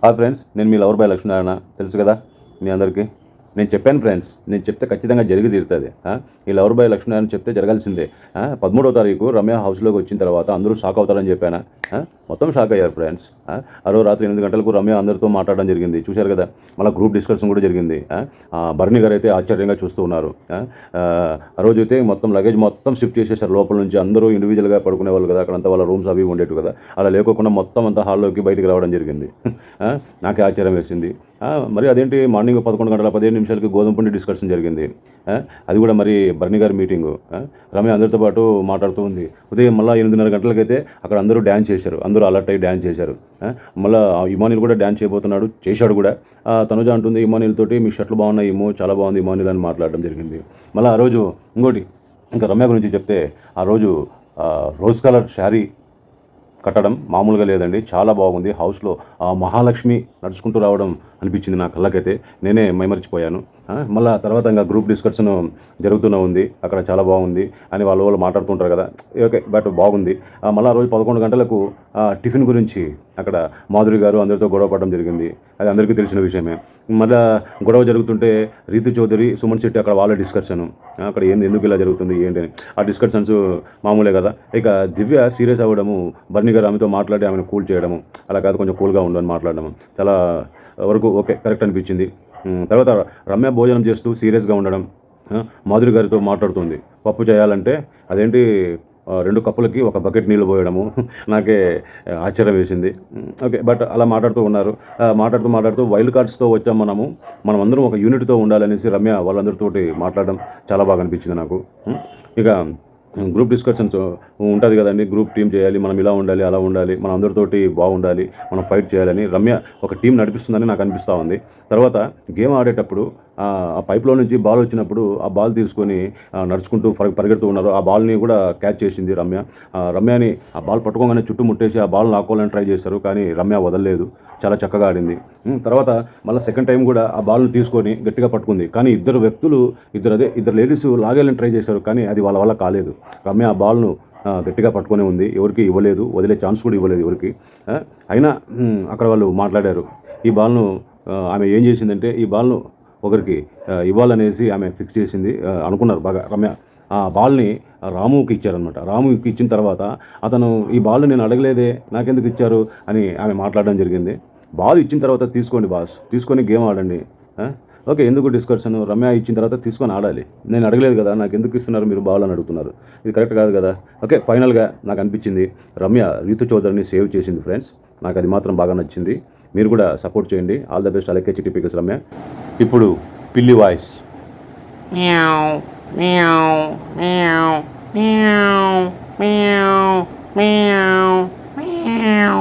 Hi friends నేను మీ lover boy Lakshminarayana. తెలుసు కదా మీ అందరికీ. నేను చెప్పాను ఫ్రెండ్స్ నేను చెప్తే ఖచ్చితంగా జరిగి తీరుతుంది. ఈ లవర్ బాయ్ లక్ష్మీనారాయణ చెప్తే జరగాల్సిందే. పదమూడవ తారీఖు రమ్య హౌస్లోకి వచ్చిన తర్వాత అందరూ షాక్ అవుతారని చెప్పానా? మొత్తం షాక్ అయ్యారు ఫ్రెండ్స్. ఆ? రోజు రాత్రి ఎనిమిది గంటలకు రమ్య అందరితో మాట్లాడడం జరిగింది. చూశారు కదా మళ్ళీ గ్రూప్ డిస్కషన్ కూడా జరిగింది. భరణి గారు అయితే ఆశ్చర్యంగా చూస్తూ ఉన్నారు. ఆ? రోజు అయితే మొత్తం లగేజ్ మొత్తం షిఫ్ట్ చేసేసారు లోపల నుంచి. అందరూ ఇండివిజువల్గా పడుకునే వాళ్ళు కదా అక్కడంతా వాళ్ళ రూమ్స్ అవి ఉండేవి కదా. అలా లేకోకుండా మొత్తం అంతా హాల్లోకి బయటికి రావడం జరిగింది. నాకే ఆశ్చర్యం వేసింది. మరి అదేంటి మార్నింగ్ పదకొండు గంటల పదిహేను నిమిషాలకి గోధుమ పిండి డిస్కషన్ జరిగింది. అది కూడా మరి భరణి గారి మీటింగు. రమ్య అందరితో పాటు మాట్లాడుతూ ఉంది. ఉదయం మళ్ళీ ఎనిమిదిన్నర గంటలకైతే అక్కడ అందరూ డ్యాన్స్ చేశారు. అందరూ అలర్ట్ అయ్యి డ్యాన్స్ చేశారు. ఆ, మళ్ళీ ఇమానిల్ కూడా డ్యాన్స్ చేయబోతున్నాడు. చేశాడు కూడా. తనుజ అంటుంది ఇమానిల్ తోటి మీ షర్ట్లు బాగున్నాయి ఏమో చాలా బాగుంది ఇమానిల్ అని మాట్లాడడం జరిగింది. మళ్ళీ ఆ రోజు ఇంకోటి ఇంకా రమ్య గురించి చెప్తే ఆ రోజు రోజ్ కలర్ శారీ కట్టడం మామూలుగా లేదండి. చాలా బాగుంది. హౌస్లో ఆ మహాలక్ష్మి నడుచుకుంటూ రావడం అనిపించింది నా కళ్ళకైతే. నేనే మైమరిచిపోయాను. మళ్ళీ తర్వాత ఇంకా గ్రూప్ డిస్కషన్ జరుగుతూనే ఉంది. అక్కడ చాలా బాగుంది అని వాళ్ళు వాళ్ళు మాట్లాడుతుంటారు కదా. ఓకే బట్ బాగుంది. మళ్ళీ ఆ రోజు పదకొండు గంటలకు టిఫిన్ గురించి అక్కడ మాధురి గారు అందరితో గొడవ పడడం జరిగింది. అది అందరికీ తెలిసిన విషయమే. మళ్ళీ గొడవ జరుగుతుంటే రీతు చౌదరి సుమన్ శెట్టి అక్కడ వాళ్ళ డిస్కషన్ అక్కడ ఏంది ఎందుకు ఇలా జరుగుతుంది ఏంటి అని. ఆ డిస్కషన్స్ మామూలే కదా. ఇక దివ్య సీరియస్ అవ్వడము బర్ని గారు ఆమెతో మాట్లాడి ఆమెను కూల్ చేయడము అలా కాదు కొంచెం కూల్గా ఉండని మాట్లాడడం చాలా వరకు ఓకే కరెక్ట్ అనిపించింది. తర్వాత రమ్య భోజనం చేస్తూ సీరియస్గా ఉండడం మాధురి గారితో మాట్లాడుతుంది. పప్పు చేయాలంటే అదేంటి రెండు కప్పులకి ఒక బకెట్ నీళ్ళు పోయడము నాకే ఆశ్చర్యం వేసింది. ఓకే బట్ అలా మాట్లాడుతూ ఉన్నారు. మాట్లాడుతూ మాట్లాడుతూ వైల్డ్ కార్డ్స్తో వచ్చాం మనము. మనం అందరం ఒక యూనిట్తో ఉండాలనేసి రమ్య వాళ్ళందరితోటి మాట్లాడడం చాలా బాగా అనిపించింది నాకు. ఇక గ్రూప్ డిస్కషన్స్ ఉంటుంది కదండి. గ్రూప్ టీం చేయాలి మనం ఇలా ఉండాలి అలా ఉండాలి మన అందరితోటి బాగుండాలి మనం ఫైట్ చేయాలని రమ్య ఒక టీం నడిపిస్తుందని నాకు అనిపిస్తూ ఉంది. తర్వాత గేమ్ ఆడేటప్పుడు ఆ పైప్లో నుంచి బాల్ వచ్చినప్పుడు ఆ బాల్ తీసుకొని నడుచుకుంటూ పరి పరిగెడుతూ ఉన్నారు. ఆ బాల్ని కూడా క్యాచ్ చేసింది రమ్య. రమ్యని ఆ బాల్ పట్టుకోగానే చుట్టుముట్టేసి ఆ బాల్ లాక్కోవాలని ట్రై చేశారు కానీ రమ్య వదలలేదు. చాలా చక్కగా ఆడింది. తర్వాత మళ్ళీ సెకండ్ టైం కూడా ఆ బాల్ని తీసుకొని గట్టిగా పట్టుకుంది. కానీ ఇద్దరు వ్యక్తులు ఇద్దరు అదే ఇద్దరు లేడీస్ లాగేయాలని ట్రై చేశారు కానీ అది వాళ్ళ వల్ల కాలేదు. రమ్య ఆ బాల్ను గట్టిగా పట్టుకొని ఉంది. ఎవరికి ఇవ్వలేదు. వదిలే ఛాన్స్ కూడా ఇవ్వలేదు ఎవరికి. అయినా అక్కడ వాళ్ళు మాట్లాడారు. ఈ బాల్ను ఆమె ఏం చేసిందంటే ఈ బాల్ను ఒకరికి ఇవ్వాలనేసి ఆమె ఫిక్స్ చేసింది. అనుకున్నారు బాగా. రమ్య ఆ బాల్ని రాముకి ఇచ్చారనమాట రాముకి ఇచ్చిన తర్వాత అతను ఈ బాల్ నేను అడగలేదే నాకెందుకు ఇచ్చారు? అని ఆమె మాట్లాడడం జరిగింది. బాల్ ఇచ్చిన తర్వాత తీసుకోండి బాస్ తీసుకొని గేమ్ ఆడండి. ఓకే ఎందుకు డిస్కషన్ రమ్య ఇచ్చిన తర్వాత తీసుకొని ఆడాలి. నేను అడగలేదు కదా నాకు ఎందుకు ఇస్తున్నారు మీరు బాల్ అని అడుగుతున్నారు. ఇది కరెక్ట్ కాదు కదా? ఓకే ఫైనల్గా నాకు అనిపించింది రమ్య రీతు చౌదరిని సేవ్ చేసింది ఫ్రెండ్స్. నాకు అది మాత్రం బాగా నచ్చింది. మీరు కూడా సపోర్ట్ చేయండి. ఆల్ ద బెస్ట్ అలాగే చిట్టి పికస్ రమ్య ఇప్పుడు పిల్లి voice. meow, meow, meow, meow, meow, meow, meow, meow.